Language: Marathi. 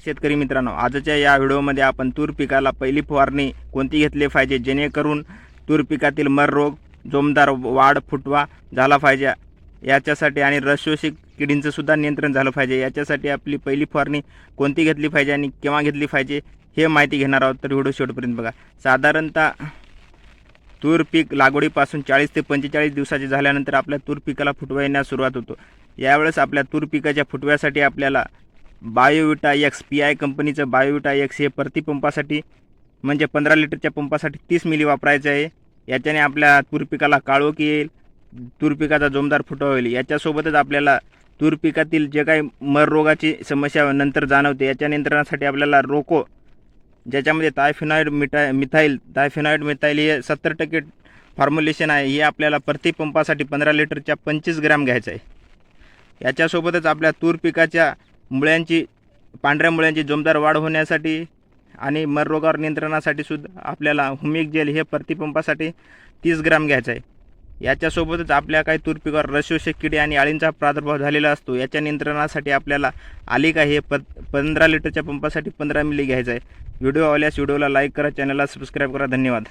शेतकरी मित्रांनो आजच्या या व्हिडिओमध्ये आपण तूर पिकाला पहिली फवारणी कोणती घेतली पाहिजे? जेणेकरून तूर पिकातील मर रोग जोमदार वाढ फुटवा झाला पाहिजे. याच्यासाठी आणि रसशोषिक किडींचं सुद्धा नियंत्रण झालं पाहिजे. याच्यासाठी आपली पहिली फवारणी कोणती घेतली पाहिजे आणि केव्हा घेतली पाहिजे हे माहिती घेणार आहोत. तर व्हिडिओ शेवटपर्यंत बघा. साधारणतः तूर पीक लागवडीपासून चाळीस ते पंचेचाळीस दिवसाचे झाल्यानंतर आपल्या तूर पिकाला फुटवा येण्यास सुरुवात होतो. यावेळेस आपल्या तूर पिकाच्या फुटव्यासाठी आपल्याला बायोविटा एक्स पी आय कंपनीचं बायोविटा एक्स हे प्रतिपंपासाठी म्हणजे पंधरा लिटरच्या पंपासाठी तीस मिली वापरायचं आहे. याच्याने आपल्या तूर पिकाला काळोखी येईल तूर पिकाचा जोमदार फुटवा होईल. याच्यासोबतच आपल्याला तूर पिकातील जे काही मररोगाची समस्या नंतर जाणवते याच्या नियंत्रणासाठी आपल्याला रोको ज्याच्यामध्ये तायफिनॉइड मिटा मिथाईल तायफिनॉइड मिथाईल हे सत्तर टक्के फॉर्म्युलेशन आहे. हे आपल्याला प्रति पंपासाठी पंधरा लिटरच्या पंचवीस ग्रॅम घ्यायचं आहे. याच्यासोबतच आपल्या तूर पिकाच्या मुळ्यांची पांढऱ्या मुळ्यांची जोमदार वाढ होण्यासाठी आणि मररोगावर नियंत्रणासाठी सुद्धा आपल्याला हुमिक जेल हे प्रतिपंपासाठी तीस ग्राम घ्यायचं आहे. याच्यासोबतच आपल्या काही तुरपिकावर रसशोषक किडे आणि अळींचा प्रादुर्भाव झालेला असतो. याच्या नियंत्रणासाठी आपल्याला आलिका हे प पंधरा लिटरच्या पंपासाठी पंधरा मिली घ्यायचं आहे. व्हिडिओ आवडल्यास व्हिडिओला लाईक करा चॅनलला सबस्क्राईब करा. धन्यवाद.